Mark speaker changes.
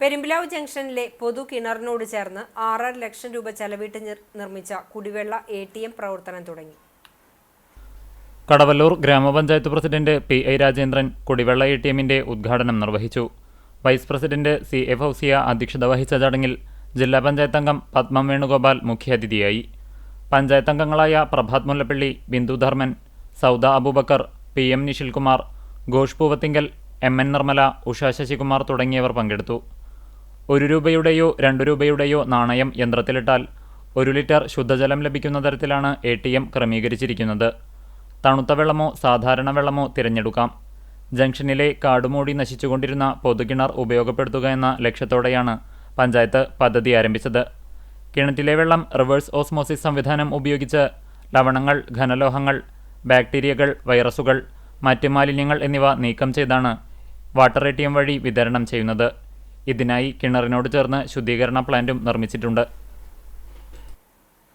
Speaker 1: പെരുമ്പിലാവ് ജംഗ്ഷനിലെ പൊതു കിണറിനോട് ചേർന്ന് ആറര ലക്ഷം രൂപ ചെലവിട്ട് നിർമ്മിച്ച കുടിവെള്ള എ ടി എം പ്രവർത്തനം തുടങ്ങി.
Speaker 2: കടവല്ലൂർ ഗ്രാമപഞ്ചായത്ത് പ്രസിഡന്റ് പി ഐ രാജേന്ദ്രൻ കുടിവെള്ള എ ടി എമ്മിന്റെ ഉദ്ഘാടനം നിർവഹിച്ചു. Vice president C A Fousiya അധ്യക്ഷത വഹിച്ച ചടങ്ങിൽ ജില്ലാ പഞ്ചായത്ത് അംഗം പത്മം വേണുഗോപാൽ മുഖ്യാതിഥിയായി. പഞ്ചായത്ത് അംഗങ്ങളായ Prabhath Mullappally Bindudharman Sauda Abubakar P M Nishilkumar Ghosh Poovathinkal M N Nirmala Usha Sasikumar തുടങ്ങിയവർ പങ്കെടുത്തു. ഒരു രൂപയുടെയോ രണ്ടു രൂപയുടെയോ നാണയം യന്ത്രത്തിലിട്ടാൽ ഒരു ലിറ്റർ ശുദ്ധജലം ലഭിക്കുന്ന തരത്തിലാണ് എ ടി എം ക്രമീകരിച്ചിരിക്കുന്നത്. തണുത്ത വെള്ളമോ സാധാരണ വെള്ളമോ തിരഞ്ഞെടുക്കാം. ജംഗ്ഷനിലെ കാടുമൂടി നശിച്ചുകൊണ്ടിരുന്ന പൊതുകിണർ ഉപയോഗപ്പെടുത്തുക എന്ന ലക്ഷ്യത്തോടെയാണ് പഞ്ചായത്ത് പദ്ധതി ആരംഭിച്ചത്. കിണറ്റിലെ വെള്ളം റിവേഴ്സ് ഓസ്മോസിസ് സംവിധാനം ഉപയോഗിച്ച് ലവണങ്ങൾ ഘനലോഹങ്ങൾ ബാക്ടീരിയകൾ വൈറസുകൾ മറ്റ് മാലിന്യങ്ങൾ എന്നിവ നീക്കം ചെയ്താണ് വാട്ടർ എ വഴി വിതരണം ചെയ്യുന്നത്. ഇതിനായി കിണറിനോട് ചേർന്ന് ശുദ്ധീകരണ പ്ലാന്റും നിർമ്മിച്ചിട്ടുണ്ട്